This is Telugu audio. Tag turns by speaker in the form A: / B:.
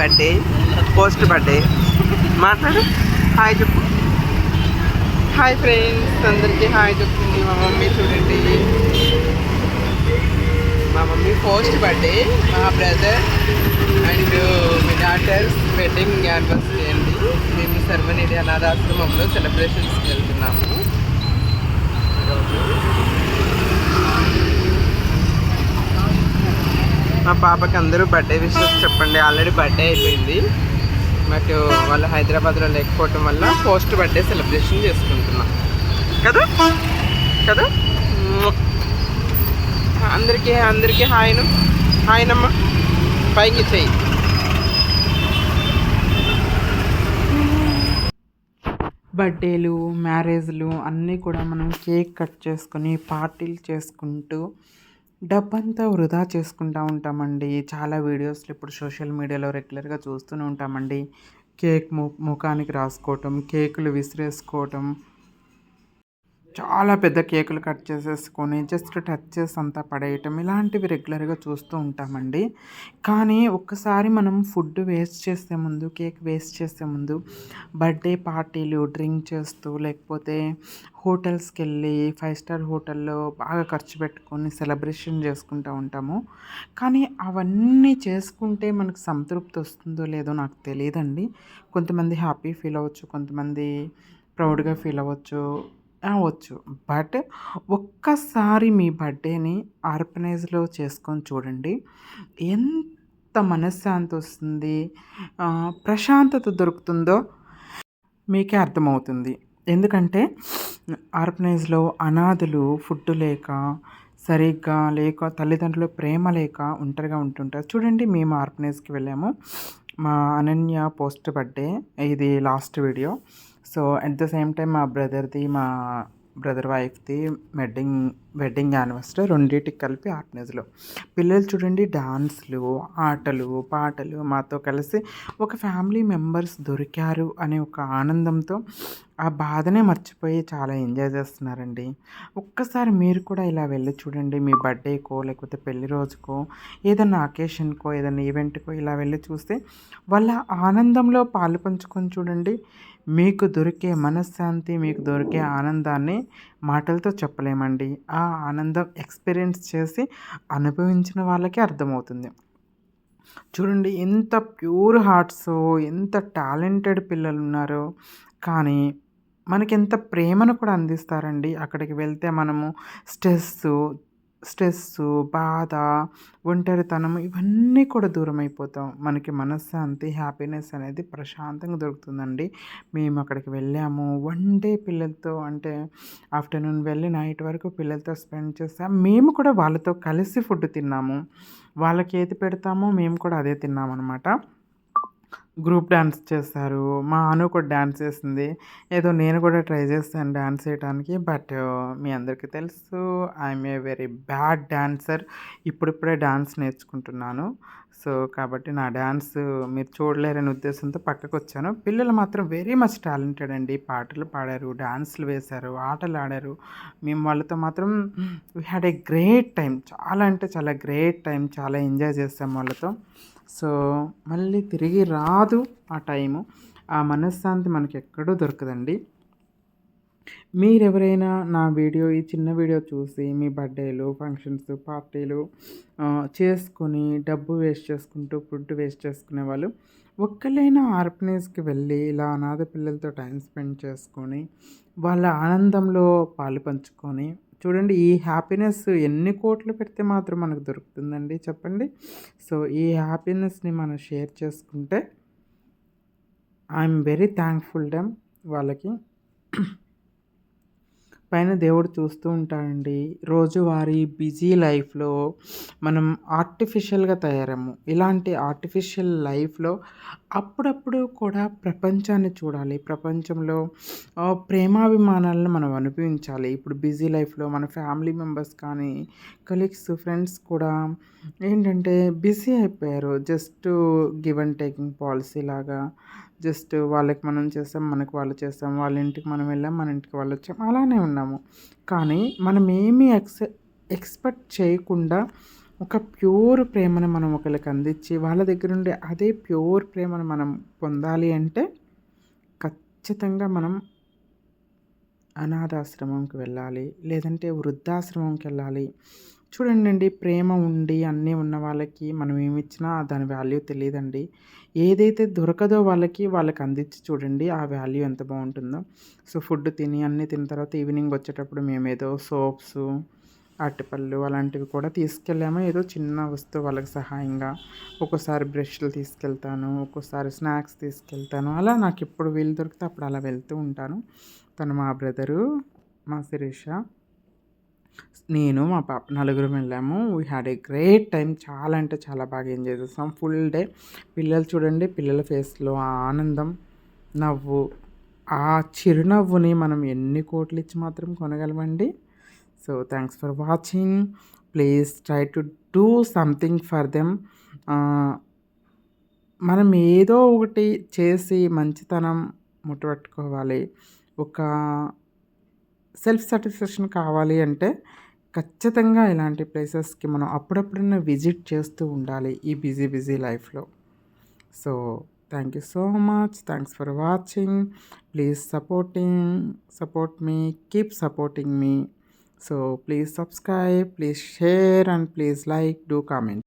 A: బర్త్డే పోస్ట్ బర్త్డే మాట్లాడు. హాయ్ చెప్పు. హాయ్ ఫ్రెండ్స్ అందరికీ హాయ్ చెప్తుంది. మా మమ్మీ చూడండి. మా మమ్మీ పోస్ట్ బర్త్డే మా brother and me daughter's wedding anniversary అండి. మేము సర్వనిధి అనాథాశ్రమంలో సెలబ్రేషన్స్కి వెళ్తున్నాము. మా పాపకి అందరూ బర్త్డే విషెస్ చెప్పండి. ఆల్రెడీ బర్త్డే అయిపోయింది. బట్ వాళ్ళు హైదరాబాద్లో లేకపోవటం వల్ల పోస్ట్ బర్త్డే సెలబ్రేషన్ చేసుకుంటున్నాం. కదా? కదా? అందరికీ అందరికీ హాయ్ను హాయనమ్మ పైకి చెయ్యి. బర్త్డేలు మ్యారేజ్లు అన్నీ కూడా మనం కేక్ కట్ చేసుకొని పార్టీలు చేసుకుంటూ డబ్బంతా వృధా చేసుకుంటూ ఉంటామండి. చాలా వీడియోస్లో ఇప్పుడు సోషల్ మీడియాలో రెగ్యులర్గా చూస్తూనే ఉంటామండి. కేక్ ము ముఖానికి రాసుకోవటం కేకులు విసిరేసుకోవటం చాలా పెద్ద కేకులు కట్ చేసేసుకొని జస్ట్ టచ్ చేసి అంతా పడేయటం ఇలాంటివి రెగ్యులర్గా చూస్తూ ఉంటామండి. కానీ ఒక్కసారి మనం ఫుడ్ వేస్ట్ చేసే ముందు కేక్ వేస్ట్ చేసే ముందు బర్త్డే పార్టీలు డ్రింక్ చేస్తూ లేకపోతే హోటల్స్కి వెళ్ళి ఫైవ్ స్టార్ హోటల్లో బాగా ఖర్చు పెట్టుకొని సెలబ్రేషన్ చేసుకుంటూ ఉంటాము. కానీ అవన్నీ చేసుకుంటే మనకు సంతృప్తి వస్తుందో లేదో నాకు తెలియదండి. కొంతమంది హ్యాపీ ఫీల్ అవ్వచ్చు కొంతమంది ప్రౌడ్గా ఫీల్ అవ్వచ్చు. అవ్వచ్చు బట్ ఒక్కసారి మీ బర్త్డేని ఆర్గనైజ్లో చేసుకొని చూడండి. ఎంత మనశ్శాంతి వస్తుంది. ప్రశాంతత దొరుకుతుందో మీకే అర్థమవుతుంది. ఎందుకంటే ఆర్గనైజ్లో అనాథులు ఫుడ్ లేక సరిగ్గా లేక తల్లిదండ్రులు ప్రేమ లేక ఒంటరిగా ఉంటుంటారు. చూడండి మేము ఆర్గనైజ్కి వెళ్ళాము. మా అనన్య పోస్ట్ బర్త్డే. ఇది last video. So at the same time మా బ్రదర్ది మా బ్రదర్ వైఫ్ది వెడ్డింగ్ వెడ్డింగ్ యానివర్సరీ రెండింటికి కలిపి ఆర్గనైజ్లో పిల్లలు చూడండి డాన్స్లు ఆటలు పాటలు మాతో కలిసి ఒక ఫ్యామిలీ మెంబర్స్ దొరికారు అనే ఒక ఆనందంతో ఆ బాధనే మర్చిపోయి చాలా ఎంజాయ్ చేస్తున్నారండి. ఒక్కసారి మీరు కూడా ఇలా వెళ్ళి చూడండి మీ బర్త్డేకో లేకపోతే పెళ్ళి రోజుకో ఏదైనా అకేషన్కో ఏదైనా ఈవెంట్కో ఇలా వెళ్ళి చూస్తే వాళ్ళ ఆనందంలో పాలు పంచుకొని చూడండి. మీకు దొరికే మనశ్శాంతి మీకు దొరికే ఆనందాన్ని మాటలతో చెప్పలేమండి. ఆ ఆనందం ఎక్స్పీరియన్స్ చేసి అనుభవించిన వాళ్ళకే అర్థమవుతుంది. చూడండి ఎంత ప్యూర్ హార్ట్స్ ఎంత టాలెంటెడ్ పిల్లలు ఉన్నారో కానీ మనకి ఎంత ప్రేమను కూడా అందిస్తారండి. అక్కడికి వెళ్తే మనము స్ట్రెస్ స్ట్రెస్ బాధ ఒంటరితనం ఇవన్నీ కూడా దూరం అయిపోతాం మనకి మనశ్శాంతి హ్యాపీనెస్ అనేది ప్రశాంతంగా దొరుకుతుందండి. మేము అక్కడికి వెళ్ళాము. వన్ డే పిల్లలతో అంటే ఆఫ్టర్నూన్ వెళ్ళి నైట్ వరకు పిల్లలతో స్పెండ్ చేసాం. మేము కూడా వాళ్ళతో కలిసి ఫుడ్ తిన్నాము. వాళ్ళకి ఏది పెడతామో మేము కూడా అదే తిన్నామన్నమాట. గ్రూప్ డ్యాన్స్ చేస్తారు. మా అను కూడా డ్యాన్స్ చేసింది ఏదో నేను కూడా ట్రై చేస్తాను డ్యాన్స్ చేయడానికి బట్ మీ అందరికీ తెలుసు I'm a very bad dancer ఇప్పుడిప్పుడే డ్యాన్స్ నేర్చుకుంటున్నాను. సో కాబట్టి నా డ్యాన్స్ మీరు చూడలేరనే ఉద్దేశంతో పక్కకు వచ్చాను పిల్లలు మాత్రం వెరీ మచ్ టాలెంటెడ్ అండి. పాటలు పాడారు డ్యాన్స్లు వేశారు ఆటలు ఆడారు. మేము వాళ్ళతో మాత్రం we had a great time చాలా అంటే చాలా గ్రేట్ టైం చాలా ఎంజాయ్ చేసాం వాళ్ళతో. సో మళ్ళీ తిరిగి రాదు ఆ టైము. ఆ మనశ్శాంతి మనకి ఎక్కడో దొరకదండి. మీరెవరైనా నా వీడియో ఈ చిన్న వీడియో చూసి మీ బర్త్డేలు ఫంక్షన్స్ పార్టీలు చేసుకొని డబ్బు వేస్ట్ చేసుకుంటూ ఫుడ్ వేస్ట్ చేసుకునే వాళ్ళు ఒక్కలైనా ఆర్ఫనేజ్కి వెళ్ళి ఇలా అనాథ పిల్లలతో టైం స్పెండ్ చేసుకొని వాళ్ళ ఆనందంలో పాలు పంచుకొని చూడండి ఈ హ్యాపీనెస్ ఎన్ని కోట్లు పెడితే మాత్రం మనకు దొరుకుతుందండి చెప్పండి. సో ఈ హ్యాపీనెస్ని మనం షేర్ చేసుకుంటే ఐఎమ్ వెరీ థ్యాంక్ఫుల్ డెమ్ వాళ్ళకి. పైన దేవుడు చూస్తూ ఉంటాడండి రోజువారీ బిజీ లైఫ్లో మనం ఆర్టిఫిషియల్గా తయారము. ఇలాంటి ఆర్టిఫిషియల్ లైఫ్లో అప్పుడప్పుడు కూడా ప్రపంచాన్ని చూడాలి. ప్రపంచంలో ప్రేమాభిమానాలను మనం అనుభవించాలి. ఇప్పుడు బిజీ లైఫ్లో మన ఫ్యామిలీ మెంబర్స్ కానీ కలీగ్స్ ఫ్రెండ్స్ కూడా ఏంటంటే బిజీ అయిపోయారు. Just give and taking policy లాగా జస్ట్ వాళ్ళకి మనం చేస్తాం మనకి వాళ్ళు చేస్తాం వాళ్ళ ఇంటికి మనం వెళ్ళాం మన ఇంటికి వాళ్ళు వచ్చాం అలానే ఉన్నాము. కానీ మనం ఏమీ ఎక్స్ ఎక్స్పెక్ట్ చేయకుండా ఒక ప్యూర్ ప్రేమను మనం ఒకరికి అందించి వాళ్ళ దగ్గర ఉండే అదే ప్యూర్ ప్రేమను మనం పొందాలి అంటే ఖచ్చితంగా మనం అనాథాశ్రమంకి వెళ్ళాలి లేదంటే వృద్ధాశ్రమంకి వెళ్ళాలి. చూడండి ప్రేమ ఉండి అన్నీ ఉన్న వాళ్ళకి మనం ఏమిచ్చినా దాని వాల్యూ తెలియదండి. ఏదైతే దొరకదో వాళ్ళకి వాళ్ళకి అందించి చూడండి ఆ వాల్యూ ఎంత బాగుంటుందో. సో ఫుడ్ తిని అన్నీ తిన్న తర్వాత ఈవినింగ్ వచ్చేటప్పుడు మేము ఏదో సోప్స్ అరటిపళ్ళు అలాంటివి కూడా తీసుకెళ్ళాము. ఏదో చిన్న వస్తువు వాళ్ళకి సహాయంగా. ఒక్కోసారి బ్రష్లు తీసుకెళ్తాను ఒక్కోసారి స్నాక్స్ తీసుకెళ్తాను. అలా నాకు ఎప్పుడు వీలు దొరికితే అప్పుడు అలా వెళ్తూ ఉంటాను. తను మా బ్రదరు మా శిరీష నేను మా పాప నలుగురం వెళ్ళాము. We had a great time చాలా అంటే చాలా బాగా ఎంజాయ్ చేస్తాం ఫుల్ డే పిల్లలు చూడండి పిల్లల ఫేస్లో ఆ ఆనందం నవ్వు ఆ చిరునవ్వుని మనం ఎన్ని కోట్లు ఇచ్చి మాత్రం కొనగలమండి? So thanks for watching please try to do something for them మనం ఏదో ఒకటి చేసి మంచితనం ముట్టబట్టుకోవాలి. ఒక సెల్ఫ్ సాటిస్ఫాక్షన్ కావాలి అంటే ఖచ్చితంగా ఇలాంటి ప్లేసెస్కి మనం అప్పుడప్పుడన్నా విజిట్ చేస్తూ ఉండాలి ఈ బిజీ బిజీ లైఫ్లో so thank you so much thanks for watching please supporting support me keep supporting me So please subscribe, please share and please like, do comment.